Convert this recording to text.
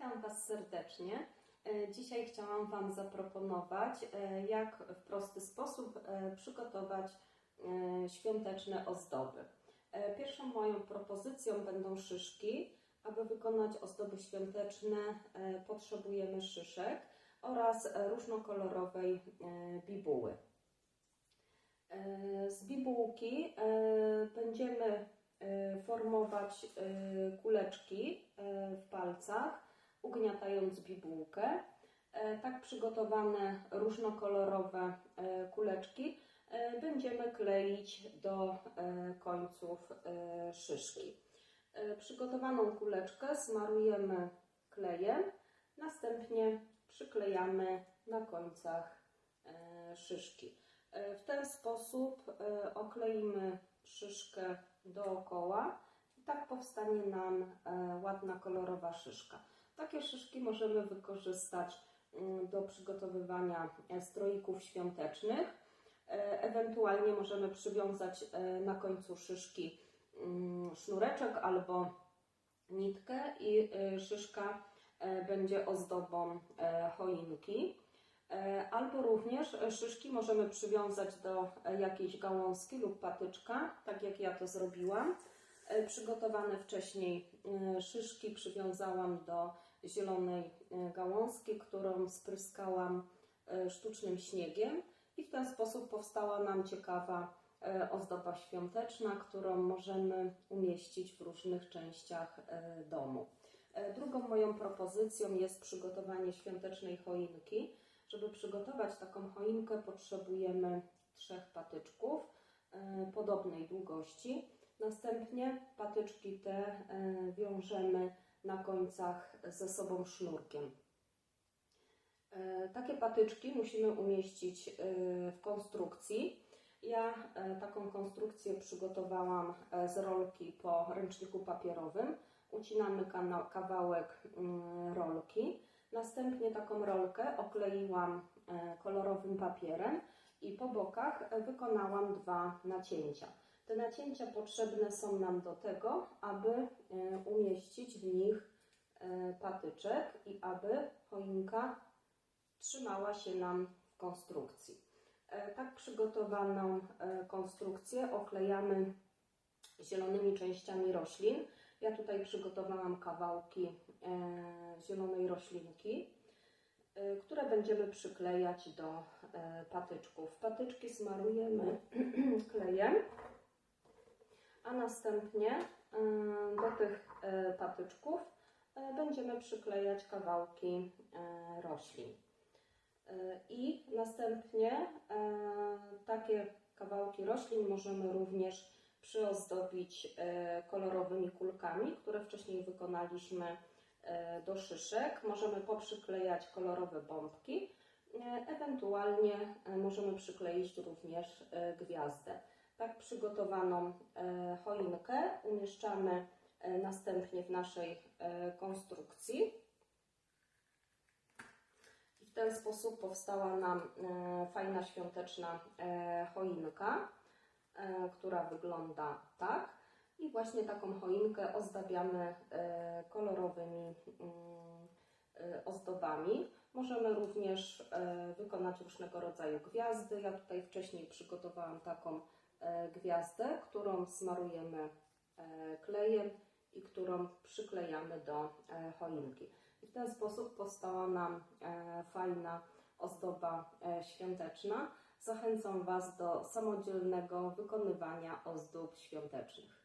Witam Was serdecznie. E, Dzisiaj chciałam Wam zaproponować, e, jak w prosty sposób e, przygotować świąteczne ozdoby. Pierwszą moją propozycją będą szyszki. Aby wykonać ozdoby świąteczne, potrzebujemy szyszek oraz różnokolorowej bibuły. Z bibułki będziemy formować kuleczki w palcach, ugniatając bibułkę. E, Tak przygotowane różnokolorowe e, kuleczki e, będziemy kleić do końców szyszki. Przygotowaną kuleczkę smarujemy klejem, następnie przyklejamy na końcach szyszki. W ten sposób okleimy szyszkę dookoła i tak powstanie nam ładna kolorowa szyszka. Takie szyszki możemy wykorzystać mm, do przygotowywania e, stroików świątecznych. E, Ewentualnie możemy przywiązać e, na końcu szyszki mm, sznureczek albo nitkę i szyszka będzie ozdobą choinki. Albo również szyszki możemy przywiązać do jakiejś gałązki lub patyczka, tak jak ja to zrobiłam. Przygotowane wcześniej szyszki przywiązałam do zielonej e, gałązki, którą spryskałam e, sztucznym śniegiem i w ten sposób powstała nam ciekawa e, ozdoba świąteczna, którą możemy umieścić w różnych częściach domu. Drugą moją propozycją jest przygotowanie świątecznej choinki. Żeby przygotować taką choinkę, potrzebujemy trzech patyczków podobnej długości. Następnie patyczki te wiążemy na końcach ze sobą sznurkiem. E, Takie patyczki musimy umieścić e, w konstrukcji. Ja e, taką konstrukcję przygotowałam z rolki po ręczniku papierowym. Ucinamy kawałek mm, rolki. Następnie taką rolkę okleiłam kolorowym papierem i po bokach wykonałam dwa nacięcia. Te nacięcia potrzebne są nam do tego, aby e, umieścić w nich e, patyczek i aby choinka trzymała się nam w konstrukcji. E, Tak przygotowaną konstrukcję oklejamy zielonymi częściami roślin. Ja tutaj przygotowałam kawałki zielonej roślinki, które będziemy przyklejać do patyczków. Patyczki smarujemy klejem, a następnie do tych e, patyczków e, będziemy przyklejać kawałki e, roślin. I następnie takie kawałki roślin możemy również przyozdobić kolorowymi kulkami, które wcześniej wykonaliśmy do szyszek. Możemy poprzyklejać kolorowe bombki. Ewentualnie możemy przykleić również gwiazdę. Tak przygotowaną e, choinkę umieszczamy e, następnie w naszej e, konstrukcji. I w ten sposób powstała nam fajna świąteczna choinka, która wygląda tak. I właśnie taką choinkę ozdabiamy kolorowymi mm, ozdobami. Możemy również wykonać różnego rodzaju gwiazdy. Ja tutaj wcześniej przygotowałam taką gwiazdę, którą smarujemy e, klejem i którą przyklejamy do e, choinki. I w ten sposób powstała nam e, fajna ozdoba e, świąteczna. Zachęcam Was do samodzielnego wykonywania ozdób świątecznych.